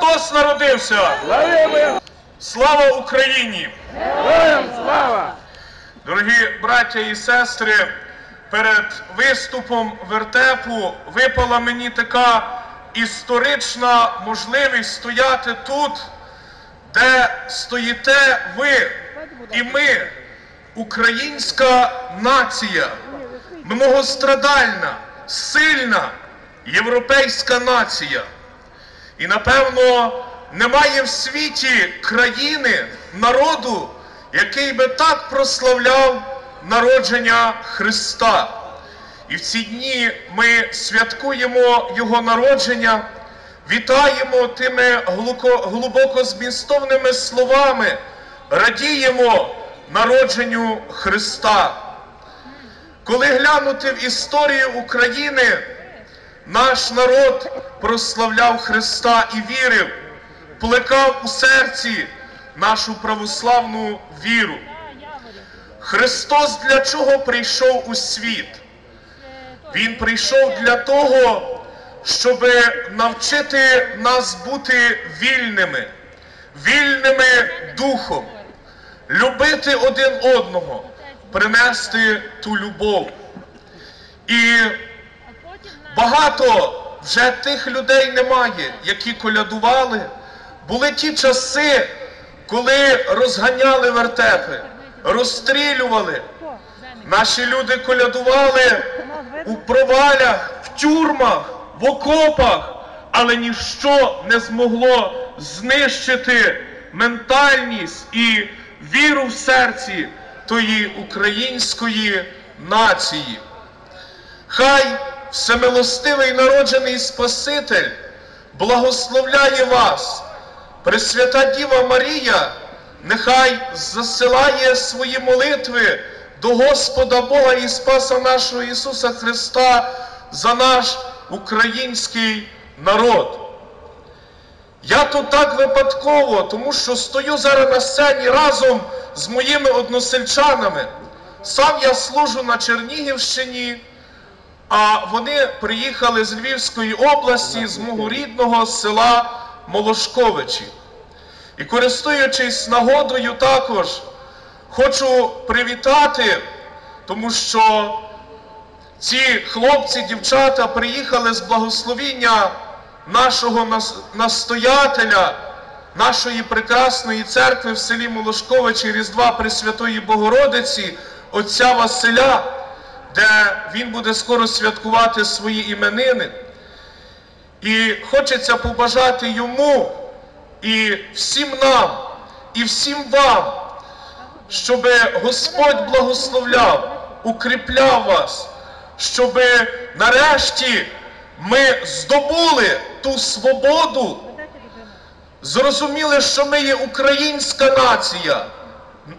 Христос народився! Слава Україні! Героям слава! Дорогі браття і сестри, перед виступом вертепу випала мені така історична можливість стояти тут, де стоїте ви і ми, українська нація, многострадальна, сильна європейська нація. І напевно немає в світі країни, народу, який би так прославляв народження Христа. І в ці дні ми святкуємо Його народження, вітаємо тими глибоко змістовними словами, радіємо народженню Христа. Коли глянути в історію України, наш народ прославляв Христа і вірив, плекав у серці нашу православну віру. Христос для чого прийшов у світ? Він прийшов для того, щоб навчити нас бути вільними, вільними духом, любити один одного, принести ту любов. І Багато вже тих людей немає, які колядували. Були ті часи, коли розганяли вертепи, розстрілювали. Наші люди колядували у провалях, в тюрмах, в окопах, але ніщо не змогло знищити ментальність і віру в серці тої української нації. Хай всемилостивий народжений Спаситель благословляє вас. Пресвята Діва Марія, нехай засилає свої молитви до Господа Бога і Спаса нашого Ісуса Христа за наш український народ. Я тут так випадково, тому що стою зараз на сцені разом з моїми односельчанами. Сам я служу на Чернігівщині. А вони приїхали з Львівської області, з мого рідного села Молошковичі. І користуючись нагодою також, хочу привітати, тому що ці хлопці, дівчата приїхали з благословіння нашого настоятеля, нашої прекрасної церкви в селі Молошковичі Різдва Пресвятої Богородиці, отця Василя де він буде скоро святкувати свої іменини. І хочеться побажати йому і всім нам, і всім вам, щоб Господь благословляв, укріпляв вас, щоб нарешті ми здобули ту свободу, зрозуміли, що ми є українська нація,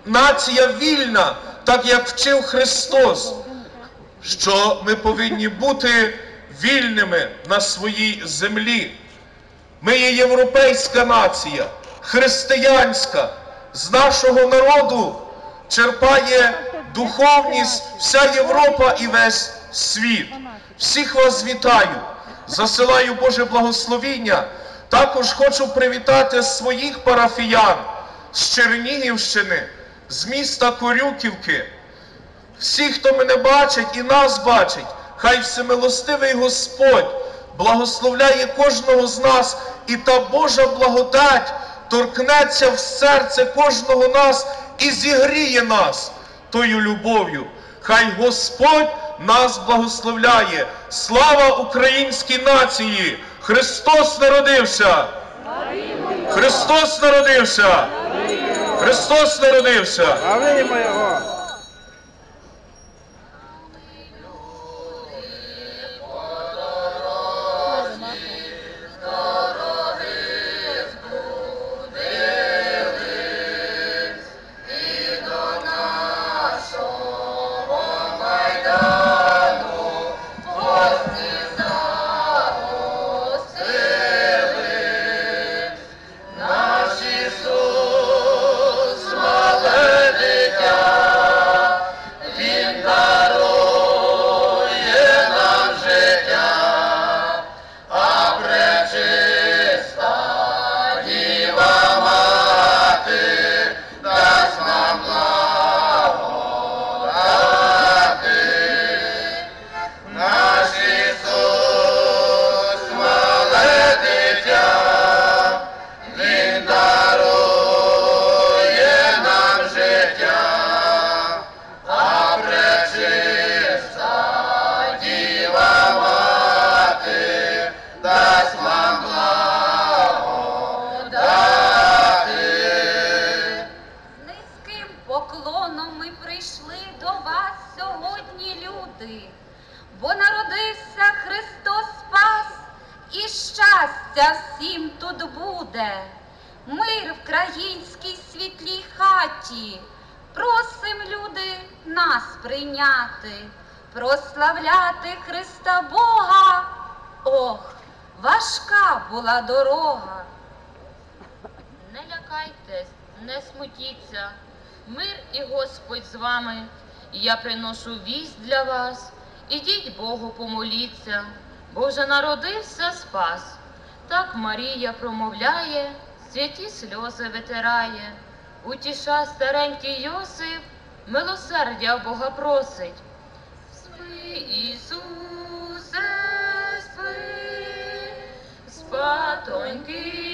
нація вільна, так як вчив Христос що ми повинні бути вільними на своїй землі. Ми є європейська нація, християнська. З нашого народу черпає духовність вся Європа і весь світ. Всіх вас вітаю, засилаю Боже благословіння. Також хочу привітати своїх парафіян з Чернігівщини, з міста Корюківки. Всі, хто мене бачить і нас бачить, хай всемилостивий Господь благословляє кожного з нас, і та Божа благодать торкнеться в серце кожного нас і зігріє нас тою любов'ю. Хай Господь нас благословляє. Слава українській нації! Христос народився! Христос народився! Христос народився! Славимо Його! Щастя всім тут буде, мир в країнській світлій хаті. Просим, люди, нас прийняти, прославляти Христа Бога. Ох, важка була дорога. Не лякайтесь, не смутіться. Мир і Господь з вами. Я приношу вість для вас. Ідіть Богу помоліться, бо вже народився спас. Так Марія промовляє, святі сльози витирає. Утіша старенький Йосип, милосердя Бога просить. Спи, Ісусе, спи, спатоньки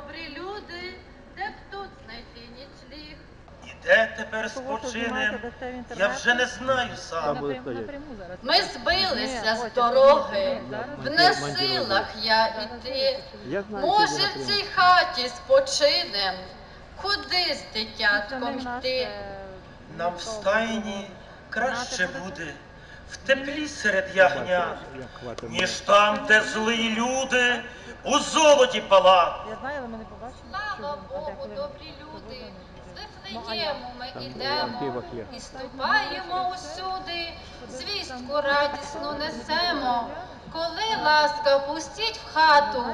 добрі люди, де б тут знайти нічліг? І де тепер спочинем? Я вже не знаю сам. Ми збилися з дороги, в несилах я іти. Може, в цій хаті спочинем, куди з дитятком йти? Нам в стайні краще буде, в теплі серед ягня, ніж там, де злі люди у золоті пала. Я знаю, але ми не побачили. Слава Богу, добрі люди, з Вифлеєму ми ідемо і ступаємо усюди, звістку радісну несемо. Коли ласка, пустіть в хату,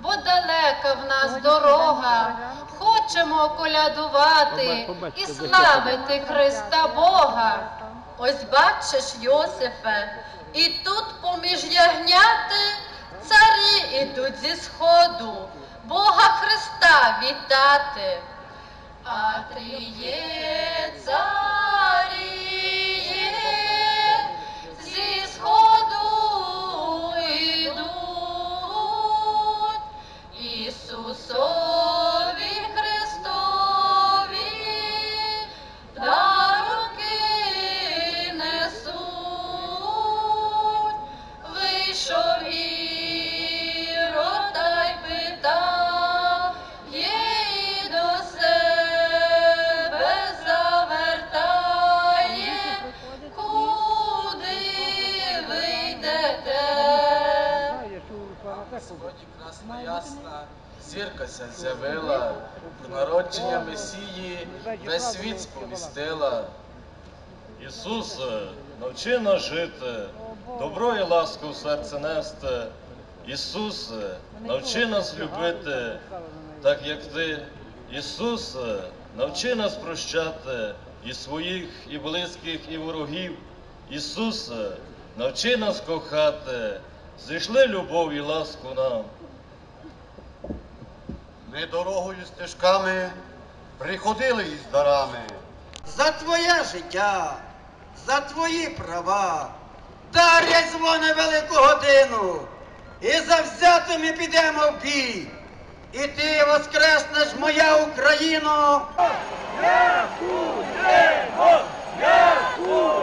бо далека в нас дорога. Хочемо колядувати і славити Христа Бога. Ось бачиш, Йосифе, і тут поміж ягняти царі ідуть зі сходу, Бога Христа вітати. А ти є царіє, весь світ сповістила. Ісусе, навчи нас жити, добро і ласку в серце нести. Ісусе, навчи нас любити, так як Ти. Ісусе, навчи нас прощати і своїх, і близьких, і ворогів. Ісусе, навчи нас кохати, зійшли любов і ласку нам. Ми дорогою стежками приходили із дарами. за твоє життя, за твої права. Дар'я дзвони велику годину, і завзято ми підемо в бій. І ти воскреснеш, моя Україно. Якудемо! Якудемо!